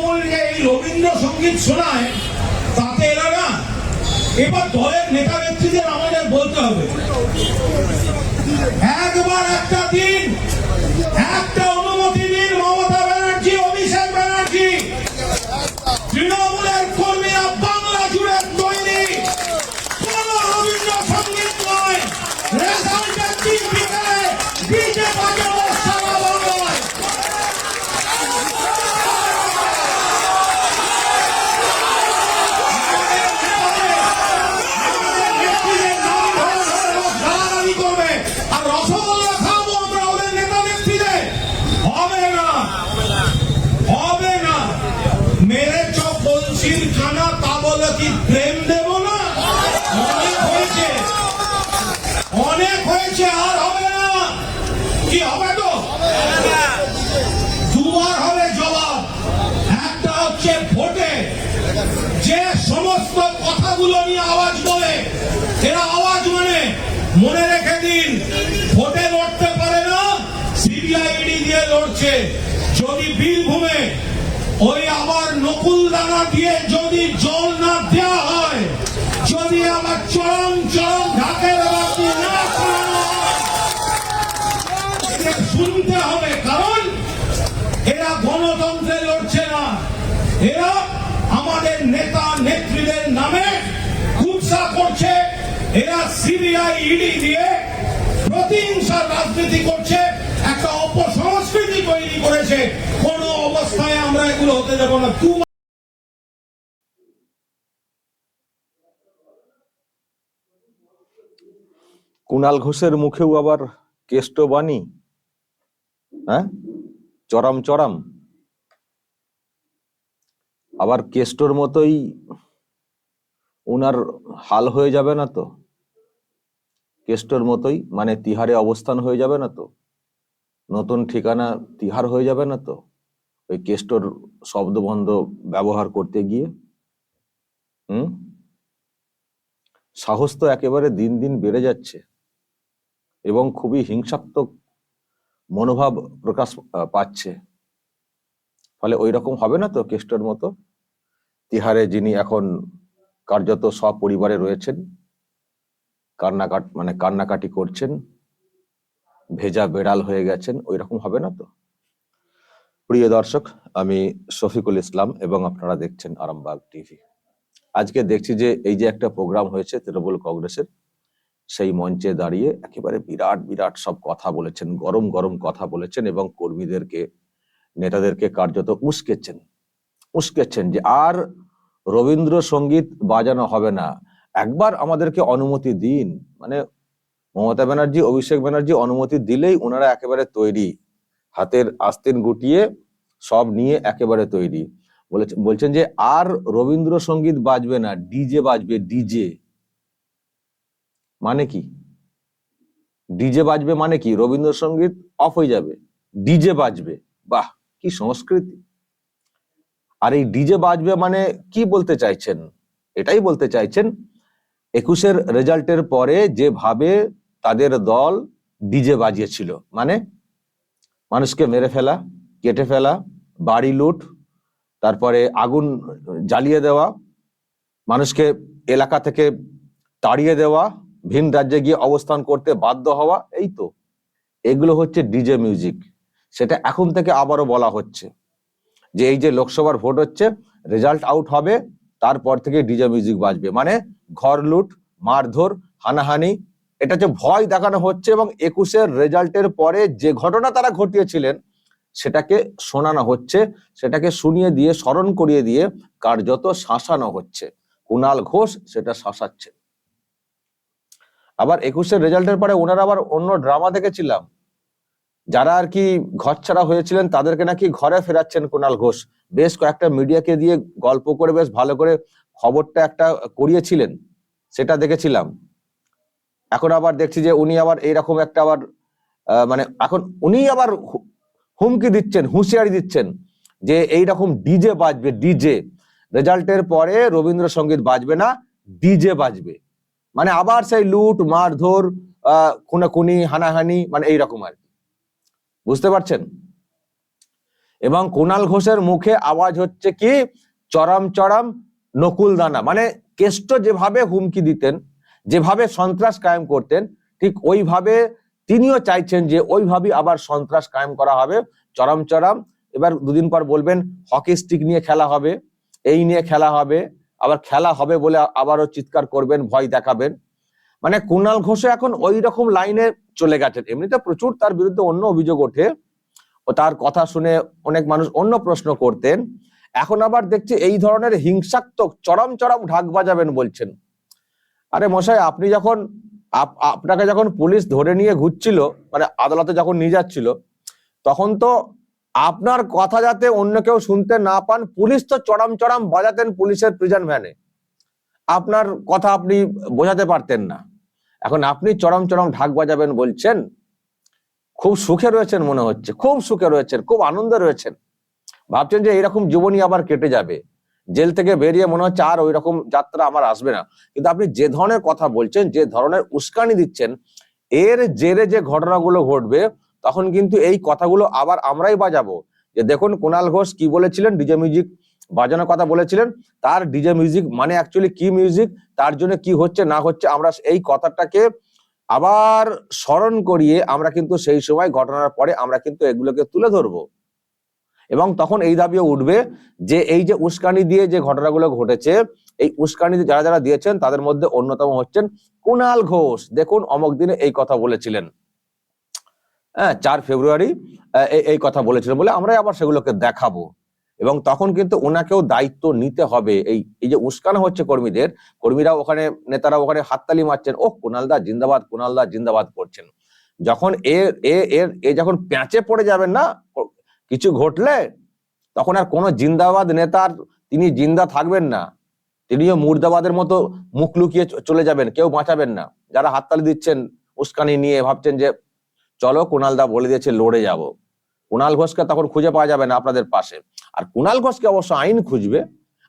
তৃণমূল যে এই রবীন্দ্রসঙ্গীত শোনায়, তাতে এরা না এবার দলের নেতা নেত্রীদের আমাদের বলতে হবে। একবার একটা দিন, একটা করবে। আর রসগোল্লা খাওয়াবো আমরা ওদের নেতা নেত্রীদের। হবে না। হবে না। মেরে বলছির খানা, তা বলে কি প্রেম দেব না? অনেক হয়েছে। অনেক হয়েছে, আর হবে না। কি হবে তো? দুবার হবে জবাব। একটা হচ্ছে ভোটে। যে সমস্ত কথাগুলো নিয়ে আওয়াজ বলে, এরা আওয়াজ মানে রেখে দিন, ভোটে লড়তে পারে না সিবিআইডি দিয়ে লড়ছে। যদি বীরভূমে ওই আবার নকুল দানা দিয়ে যদি জল না দেওয়া হয়, যদি আবার চরম চরম ঢাকের বাতি না শুনতে হবে, কারণ এরা গণতন্ত্রে লড়ছে না। এরা আমাদের নেতা, নেত্রীদের নামে কুৎসা করছে। এরা সিবিআই ইডি দিয়ে প্রতিহিংসার রাজনীতি করছে, একটা অপসংস্কৃতি তৈরি করেছে। কোন অবস্থায় আমরা এগুলো হতে দেবো না। কুণাল ঘোষের মুখেও আবার কেষ্টবাণী? হ্যাঁ? চরম চরম। আবার কেষ্টর মতোই উনার হাল হয়ে যাবে না তো? কেষ্টর মতোই মানে তিহারে অবস্থান হয়ে যাবে না তো? নতুন ঠিকানা তিহার হয়ে যাবে না তো? ওই কেষ্টর শব্দবন্ধ ব্যবহার করতে গিয়ে? হুম? সাহস তো একেবারে দিন দিন বেড়ে যাচ্ছে। এবং খুবই হিংসাত্মক মনোভাব প্রকাশ পাচ্ছে। ফলে ওই রকম হবে না তো কেষ্টর মতো? তিহারে যিনি এখন কার্যত সব পরিবারে রয়েছেন কান্নাকাট মানে কান্নাকাটি করছেন, ভেজা বেড়াল হয়ে গেছেন ওই রকম হবে না তো? প্রিয় দর্শক, আমি শফিকুল ইসলাম এবং আপনারা দেখছেন আরামবাগ টিভি। আজকে দেখছি যে এই যে একটা প্রোগ্রাম হয়েছে তৃণমূল কংগ্রেসের, সেই মঞ্চে দাঁড়িয়ে একেবারে বিরাট বিরাট সব কথা বলেছেন, গরম গরম কথা বলেছেন এবং কর্মীদেরকে, নেতাদেরকে কার্যত উস্কেছেন। উস্কেছেন যে আর রবীন্দ্রসঙ্গীত বাজানো হবে না একবার আমাদেরকে অনুমতি দিন। মানে মমতা ব্যানার্জি, অভিষেক ব্যানার্জি অনুমতি দিলেই ওনারা একেবারে তৈরি। হাতের আস্তিন গুটিয়ে সব নিয়ে একেবারে তৈরি। বলছেন যে আর রবীন্দ্রসঙ্গীত বাজবে না, ডিজে বাজবে, ডিজে। মানে কি? ডিজে বাজবে মানে কি? রবীন্দ্রসঙ্গীত অফ হয়ে যাবে, ডিজে বাজবে। বাহ, কি সংস্কৃতি। আর এই ডিজে বাজবে মানে কি বলতে চাইছেন? এটাই বলতে চাইছেন একুশের রেজাল্টের পরে যেভাবে তাদের দল ডিজে বাজিয়েছিল মানে মানুষকে মেরে ফেলা, কেটে ফেলা, বাড়ি লুট, তারপরে আগুন জ্বালিয়ে দেওয়া, মানুষকে এলাকা থেকে তাড়িয়ে দেওয়া, ভিন রাজ্যে গিয়ে অবস্থান করতে বাধ্য হওয়া, এই তো। এগুলো হচ্ছে ডিজে মিউজিক। সেটা এখন থেকে আবারও বলা হচ্ছে যে এই যে লোকসভার ভোট হচ্ছে, রেজাল্ট আউট হবে তারপর থেকে ডিজে মিউজিক বাজবে। মানে ঘর লুট, মারধর, হানাহানি, এটা যে ভয় দেখানো হচ্ছে এবং একুশের রেজাল্টের পরে যে ঘটনা তারা ঘটিয়েছিলেন, সেটাকে শোনানো হচ্ছে, সেটাকে শুনিয়ে দিয়ে, স্মরণ করিয়ে দিয়ে কার্যত শাসানো হচ্ছে। কুণাল ঘোষ সেটা শাসাচ্ছে আবার একুশের রেজাল্টের পরে ওনারা আবার অন্য ড্রামা দেখেছিলাম। যারা আর কি ঘর ছাড়া হয়েছিলেন, তাদেরকে নাকি ঘরে ফেরাচ্ছেন কুণাল ঘোষ। বেশ কয়েকটা মিডিয়াকে দিয়ে গল্প করে বেশ ভালো করে খবরটা একটা করিয়েছিলেন, সেটা দেখেছিলাম। এখন আবার দেখছি যে উনি আবার এইরকম একটা আবার মানে এখন উনি আবার হুমকি দিচ্ছেন, হুঁশিয়ারি দিচ্ছেন যে এই রকম ডিজে বাজবে, ডিজে। রেজাল্টের পরে রবীন্দ্রসঙ্গীত বাজবে না, ডিজে বাজবে। মানে আবার সেই লুট, মারধর, আহ, খুনাখুনি, হানাহানি মানে এইরকম আর কি। বুঝতে পারছেন? এবং কুণাল ঘোষের মুখে আওয়াজ হচ্ছে কি? চরম চরম নকুল দানা মানে কেষ্ট যেভাবে হুমকি দিতেন, যেভাবে সন্ত্রাস কায়েম করতেন, ঠিক ওইভাবে তিনিও চাইছেন যে ওইভাবেই আবার সন্ত্রাস কায়েম করা হবে। চরম চরম। এবার দুদিন পর বলবেন, হকি স্টিক নিয়ে খেলা হবে, এই নিয়ে খেলা হবে, আবার খেলা হবে বলে আবারও চিৎকার করবেন, ভয় দেখাবেন। মানে কুণাল ঘোষে এখন ওই রকম লাইনে চলে গেছেন। এমনিতে প্রচুর তার বিরুদ্ধে অন্য অভিযোগ ওঠে ও তার কথা শুনে অনেক মানুষ অন্য প্রশ্ন করতেন। এখন আবার দেখছি এই ধরনের হিংসাত্মক চরম চরম ঢাক বাজাবেন বলছেন। আরে মশাই, আপনি যখন আপ- আপনাকে যখন পুলিশ ধরে নিয়ে ঘুরছিল মানে আদালতে যখন নিয়ে যাচ্ছিল, তখন তো আপনার কথা যাতে অন্য কেউ শুনতে না পান, পুলিশ তো চড়াম চড়াম বাজাতেন পুলিশের প্রিজন ভ্যানে আপনার কথা আপনি বোঝাতে পারতেন না। এখন আপনি চরম চরম ঢাক বাজাবেন বলছেন, খুব সুখে রয়েছেন মনে হচ্ছে, খুব সুখে রয়েছেন, খুব আনন্দে রয়েছেন। ভাবছেন যে এরকম জীবনী আবার কেটে যাবে। জেল থেকে বেরিয়ে মনে হচ্ছে আর ওই রকম যাত্রা আমার আসবে না। কিন্তু আপনি যে ধরনের কথা বলছেন, যে ধরনের উস্কানি দিচ্ছেন, এর জেরে যে ঘটনাগুলো ঘটবে, তখন কিন্তু এই কথাগুলো আবার আমরাই বাজাবো। যে দেখুন কুণাল ঘোষ কি বলেছিলেন? ডিজে মিউজিক বাজানোর কথা বলেছিলেন। তার ডিজে মিউজিক মানে অ্যাকচুয়ালি কি মিউজিক তার জন্য কি হচ্ছে, না হচ্ছে, আমরা এই কথাটাকে আবার স্মরণ করিয়ে আমরা কিন্তু সেই সময় ঘটনার পরে আমরা কিন্তু এগুলোকে তুলে ধরবো। এবং তখন এই দাবিও উঠবে যে এই যে উস্কানি দিয়ে যে ঘটনাগুলো ঘটেছে, এই উস্কানি যারা যারা দিয়েছেন, তাদের মধ্যে অন্যতম হচ্ছেন কুণাল ঘোষ। দেখুন, অমক দিনে এই কথা বলেছিলেন। হ্যাঁ চার ফেব্রুয়ারি এই- কথা বলেছিলেন বলে আমরাই আবার সেগুলোকে দেখাবো। এবং তখন কিন্তু ওনাকেও দায়িত্ব নিতে হবে। এই এই যে উস্কানো হচ্ছে কর্মীদের, কর্মীরা ওখানে, নেতারা ওখানে হাততালি মারছেন ও কুণালদা জিন্দাবাদ কুণালদা জিন্দাবাদ করছেন। যখন এ এর, এ যখন প্যাঁচে পড়ে যাবেন না কিছু ঘটলে তখন আর কোনো জিন্দাবাদ নেতার, তিনি জিন্দা থাকবেন না। তিনিও মুর্দাবাদের মতো মুখ লুকিয়ে চলে যাবেন, কেউ বাঁচাবেন না। যারা হাততালি দিচ্ছেন, উস্কানি নিয়ে ভাবছেন যে, চলো কুণালদা বলে দিয়েছে, লড়ে যাব। কুণাল ঘোষকে তখন খুঁজে পাওয়া যাবে না আপনাদের পাশে। আর কুণাল ঘোষকে অবশ্য আইন খুঁজবে।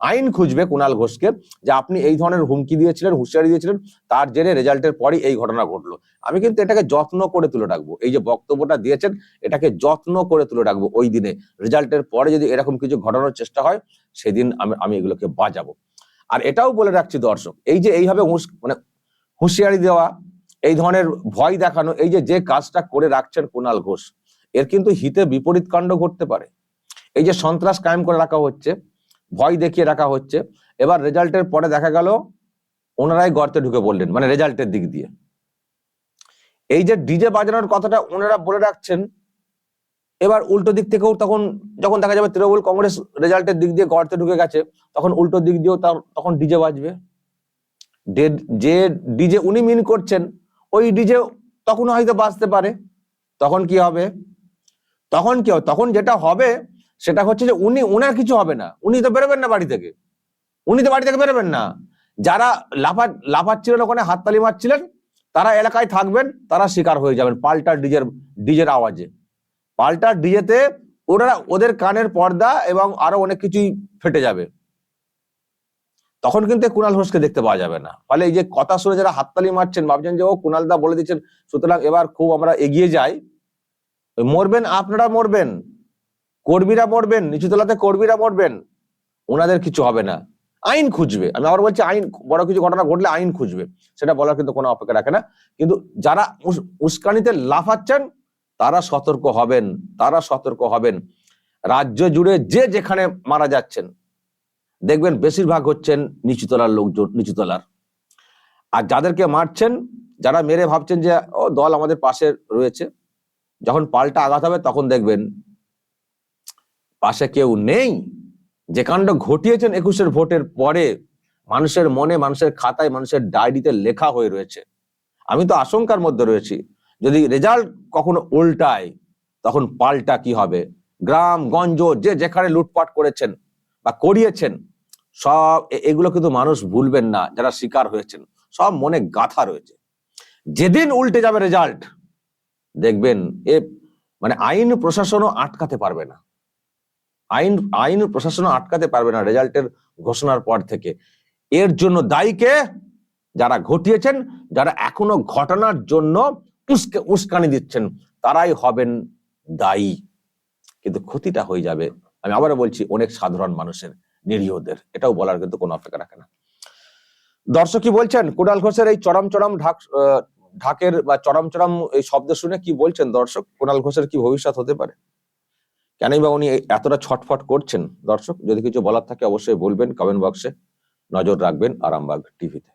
আইন খুঁজবে কুণাল ঘোষকে যে আপনি এই ধরনের হুমকি দিয়েছিলেন, হুঁশিয়ারি দিয়েছিলেন, তার জেরে রেজাল্টের পরই এই ঘটনা ঘটলো। আমি কিন্তু এটাকে যত্ন করে তুলে রাখব। এই যে বক্তব্যটা দিয়েছেন, এটাকে যত্ন করে তুলে রাখব ওই দিনে। রেজাল্টের পরে যদি এরকম কিছু ঘটানোর চেষ্টা হয়, সেদিন আমি আমি এগুলোকে বাজাবো। আর এটাও বলে রাখছি দর্শক, এই যে এইভাবে মানে হুঁশিয়ারি দেওয়া, এই ধরনের ভয় দেখানো, এই যে যে কাজটা করে রাখছেন কুণাল ঘোষ এর কিন্তু হিতে বিপরীত কাণ্ড ঘটতে পারে। এই যে সন্ত্রাস কায়েম করে রাখা হচ্ছে, ভয় দেখিয়ে রাখা হচ্ছে, এবার রেজাল্টের পরে দেখা গেল ওনারাই গর্তে ঢুকে বললেন মানে রেজাল্টের দিক দিয়ে। এই যে ডিজে বাজানোর কথাটা ওনারা বলে রাখছেন, এবার উল্টো দিক থেকেও তখন যখন দেখা যাবে তৃণমূল কংগ্রেস রেজাল্টের দিক দিয়ে গর্তে ঢুকে গেছে, তখন উল্টো দিক দিয়েও তার তখন ডিজে বাজবে। যে ডিজে উনি মিন করছেন, ওই ডিজে তখন হয়তো বাজতে পারে। তখন কি হবে? তখন কি তখন যেটা হবে, সেটা হচ্ছে যে উনি, উনার কিছু হবে না। উনি তো বেরোবেন না বাড়ি থেকে। উনি তো বাড়ি থেকে বেরোবেন না। যারা লাফা, লাফাচ্ছিলেন, ওখানে হাততালি মারছিলেন, তারা এলাকায় থাকবেন, তারা শিকার হয়ে যাবেন পাল্টা ডিজের ডিজের আওয়াজে। পাল্টা ডিজেতে ওরা, ওদের কানের পর্দা এবং আরও অনেক কিছুই ফেটে যাবে। তখন কিন্তু কুণাল ঘোষকে দেখতে পাওয়া যাবে না। ফলে এই যে কথা শুনে যারা হাততালি মারছেন, ভাবছেন যে, ও কুণাল দা বলে দিচ্ছেন, সুতরাং এবার খুব আমরা এগিয়ে যাই। মরবেন, আপনারা মরবেন, কর্মীরা মরবেন, নিচুতলাতে কর্মীরা মরবেন, ওনাদের কিছু হবে না। আইন খুঁজবে। আমি আবার বলছি, আইন, বড় কিছু ঘটনা ঘটলে আইন খুঁজবে। সেটা বলার কিন্তু কোনো অপেক্ষা রাখে না। কিন্তু যারা উস্কানিতে লাফাচ্ছেন, তারা সতর্ক হবেন, তারা সতর্ক হবেন। রাজ্য জুড়ে যে যেখানে মারা যাচ্ছেন, দেখবেন বেশিরভাগ হচ্ছেন নিচুতলার লোকজন, নিচুতলার। আর যাদেরকে মারছেন, যারা মেরে ভাবছেন যে, ও দল আমাদের পাশে রয়েছে যখন পাল্টা আঘাত হবে, তখন দেখবেন পাশে কেউ নেই। যে কাণ্ড ঘটিয়েছেন একুশের ভোটের পরে মানুষের মনে, মানুষের খাতায়, মানুষের ডায়েরিতে লেখা হয়ে রয়েছে। আমি তো আশঙ্কার মধ্যে রয়েছি। যদি রেজাল্ট কখনো উল্টায়, তখন পাল্টা কি হবে? গ্রাম, গঞ্জ, যে যেখানে লুটপাট করেছেন বা করিয়েছেন, সব এগুলো কিন্তু মানুষ ভুলবেন না, যারা শিকার হয়েছেন। সব মনে গাথা রয়েছে। যেদিন উল্টে যাবে রেজাল্ট দেখবেন, এ মানে আইন প্রশাসনও আটকাতে পারবে না। আইন আইন প্রশাসনও আটকাতে পারবে না রেজাল্টের ঘোষণার পর থেকে। এর জন্য দায়ীকে যারা ঘটিয়েছেন, যারা এখনও ঘটনার জন্য উস্কে, উস্কানি দিচ্ছেন, তারাই হবেন দায়ী। কিন্তু ক্ষতিটা হয়ে যাবে। আমি আবারও বলছি, অনেক সাধারণ মানুষের, নিরীহদের। এটাও বলার কিন্তু কোনো অপেক্ষা রাখে না। দর্শক কি বলছেন, কুণাল ঘোষের এই চরম চরম ঢাক ঢাকের বা চরম চরম এই শব্দ শুনে কি বলছেন দর্শক? কুণাল ঘোষের কি ভবিষ্যৎ হতে পারে? কেনই বা উনি এতটা ছটফট করছেন দর্শক? যদি কিছু বলার থাকে অবশ্যই বলবেন কমেন্ট বক্সে নজর রাখবেন আরামবাগ টিভিতে